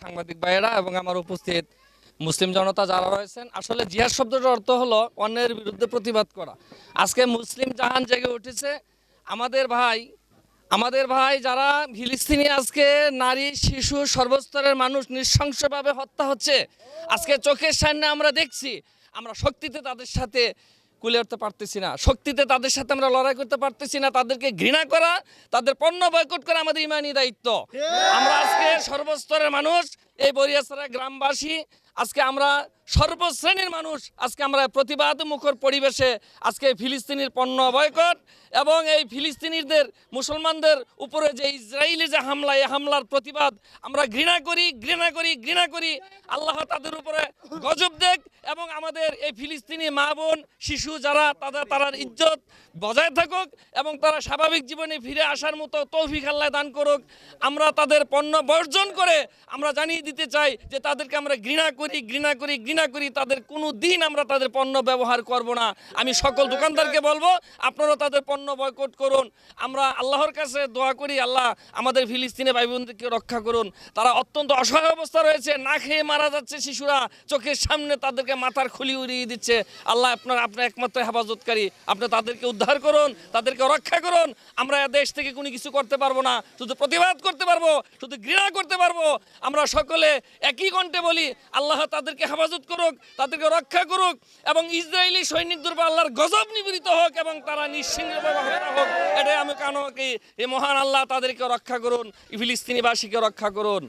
সাংবাদিক ভাইয়েরা এবং আমার উপস্থিত মুসলিম জনতা যারা রয়েছেন, আসলে জিহাদ শব্দটার অর্থ হলো অন্যের বিরুদ্ধে প্রতিবাদ করা। আজকে মুসলিম জাহান জেগে উঠেছে। আমাদের ভাই আমাদের ভাই যারা ফিলিস্তিনি আজকে নারী, শিশু, সর্বস্তরের মানুষ নৃশংসভাবে হত্যা হচ্ছে, আজকে চোখের সামনে আমরা দেখছি, আমরা শক্তিতে তাদের সাথে কুলে উঠতে পারতেছি না। শক্তিতে তাদের সাথে আমরা লড়াই করতে পারতেছি না। তাদেরকে ঘৃণা করা তাদের পণ্য বয়কট করা আমাদের ইমানি দায়িত্ব। আমরা আজকে সর্বস্তরের মানুষ এই বরিয়াছড়া গ্রামবাসী আজকে আমরা সর্বশ্রেণীর মানুষ। আজকে আমরা প্রতিবাদ মুখর পরিবেশে আজকে ফিলিস্তিনির পণ্য বয়কট এবং এই ফিলিস্তিনিদের, মুসলমানদের উপরে যে ইসরায়েলি যে হামলা, এই হামলার প্রতিবাদ আমরা ঘৃণা করি ঘৃণা করি ঘৃণা করি। আল্লাহ তাদের উপরে গজব দেখ এবং আমাদের এই ফিলিস্তিনি মা বোন, শিশু যারা, তাদের তারার ইজ্জত বজায় থাকুক এবং তারা স্বাভাবিক জীবনে ফিরে আসার মতো তৌফিক আল্লাহ দান করুক। আমরা তাদের পণ্য বর্জন করে আমরা জানিয়ে দিতে চাই যে তাদেরকে আমরা ঘৃণা করি ঘৃণা করি, ঘৃণা করি, তাদের কোনো দিন আমরা তাদের পণ্য ব্যবহার করব না। আমি সকল দোকানদারকে বলব আপনারা তাদের পণ্য বয়কট করুন। আমরা আল্লাহর কাছে দোয়া করি, আল্লাহ আমাদের ফিলিস্তিনে ভাই বোনদেরকে রক্ষা করুন। তারা অত্যন্ত অসহায় অবস্থা রয়েছে, না খেয়ে মারা যাচ্ছে শিশুরা। চোখের সামনে তাদেরকে মাথার খুলি উড়িয়ে দিচ্ছে। আল্লাহ আপনার আপনার একমাত্র হেফাজতকারী। আপনি তাদেরকে উদ্ধার করুন, তাদেরকে রক্ষা করুন। আমরা দেশ থেকে কোনো কিছু করতে পারব না। শুধু প্রতিবাদ করতে পারব, শুধু ঘৃণা করতে পারব। আমরা সকলে একই কণ্ঠে বলি, আল্লাহ তাদেরকে হেফাজত করুক, তাদেরকে রক্ষা করুক এবং ইসরায়েলি সৈনিকদের উপর আল্লাহর গজব নিবেদিত হোক এবং তারা নিশ্চিন্তভাবে হত্যা হোক, এটাই আমি কেন কি মহান আল্লাহ তাদেরকে রক্ষা করুন, ফিলিস্তিনিবাসীকে রক্ষা করুন।